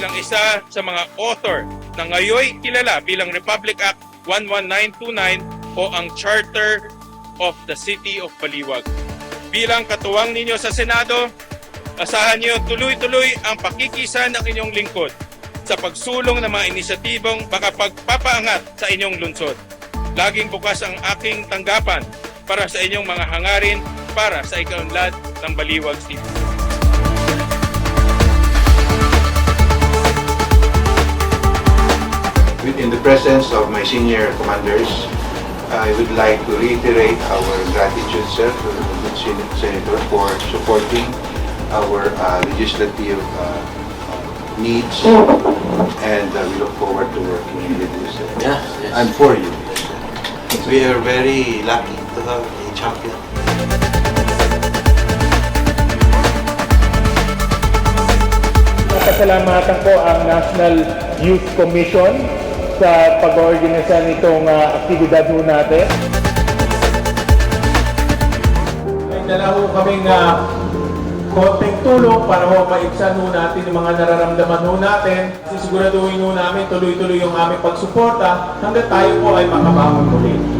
bilang isa sa mga author na ngayoy kilala bilang Republic Act 11929 o ang Charter of the City of Baliwag. Bilang katuwang ninyo sa Senado, asahan niyo tuloy-tuloy ang pakikisa ng inyong lingkod sa pagsulong ng mga inisyatibong makapagpapaangat sa inyong lungsod. Laging bukas ang aking tanggapan para sa inyong mga hangarin para sa ikaunlad ng Baliwag City. In the presence of my senior commanders, I would like to reiterate our gratitude, sir, to the good Sen- Senator for supporting our uh, legislative uh, needs, and uh, we look forward to working with you, sir. Yes, yes. And for you. We are very lucky to have a champion. Pasalamatan ko ang National Youth Commission sa pag-organisa nitong ah, aktibidad ho natin. May dala ho kaming uh, konting tulong para ho maibsan ho natin yung mga nararamdaman ho natin. Sisiguraduhin ho namin tuloy-tuloy yung aming pagsuporta hanggang tayo po ay makabangon muli.